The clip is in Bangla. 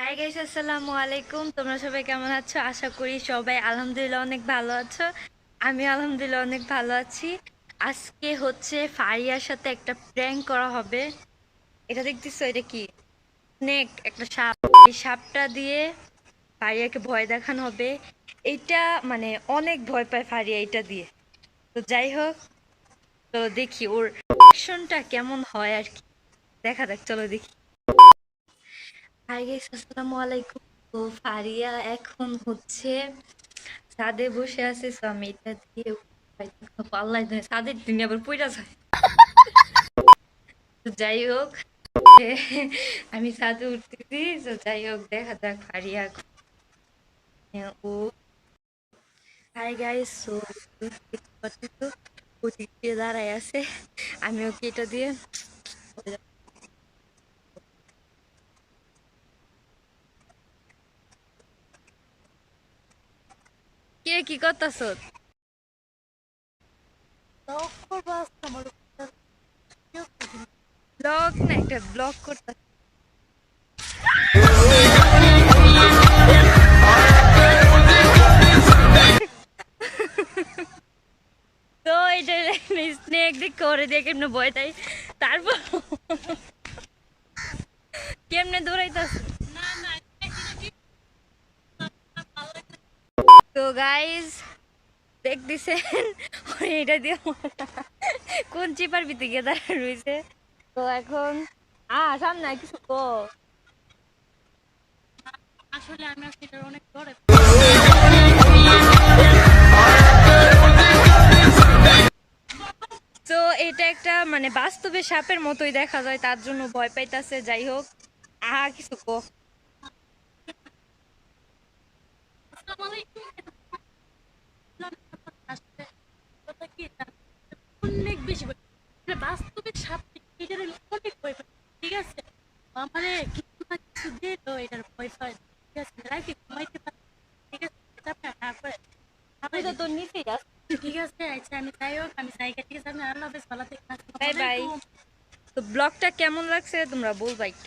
হাই গাইস আসসালামু আলাইকুম তোমরা সবাই কেমন আছো? আশা করি সবাই আলহামদুলিল্লাহ অনেক ভালো আছো। আমি আলহামদুলিল্লাহ অনেক ভালো আছি। আজকে হচ্ছে ফারিয়ার সাথে একটা প্র্যাঙ্ক করা হবে। এটা দেখতেছো? এটা কি? স্নেক একটা সাপ। এই সাপটা দিয়ে ফারিয়াকে ভয় দেখানো হবে। এইটা মানে অনেক ভয় পায় ফারিয়া এটা দিয়ে। তো যাই হোক তো দেখি ওর অ্যাকশনটা কেমন হয় আর কি। দেখা যাক, চলো দেখি। হাই গাইস, আসসালামু আলাইকুম। ফারিয়া এখন হচ্ছে ছাদে বসে আছে আমি এটা দিয়ে জানে ছাদের দিনে আবার যায়। যাই হোক, আমি ছাদে উঠতেছি, তো যাই হোক, দেখা যাক ফারিয়া ও। হাই গাইস সো দাঁড়ায় আছে। আমি ওকে এটা দিয়ে কে কি করতেছ ব্লগ না একটা ব্লগ করতে তো এটা স্নেক দিক করে দিয়ে কেমনে ভয় তাই তারপর কেমনে দৌড়াইতাছ তো গাইজ দেখতেছেন এটা দিয়ে কোন চিপার ভিতরে গিয়ে দাঁড়া রয়েছে? তো এখন আ সামনে কিছু কো। আসলে আমি অনেক তো এটা একটা মানে বাস্তবে সাপের মতোই দেখা যায় তার জন্য ভয় পাইতাছে যাই হোক। আহা কিছু কো আসসালামু আলাইকুম আসলে কথা কি জানেন? অনেক বেশি ভয় মানে বাস্তবে সাপ এটার আমি অনেক ভয় পাই ঠিক আছে মানে কিছু না কিছু এটার পয়সা ঠিক আছে রাখি ঘুমাইতে পারি ঠিক আছে আপনার না করে। আমি তো তোর নিচে। ঠিক আছে আচ্ছা আমি যাই হোক আমি যাই ঠিক আছে আমি আল্লাহ হাফেজ ভালো থেকে বাই বাই। তো ব্লগটা কেমন লাগছে তোমরা বলবা একটু।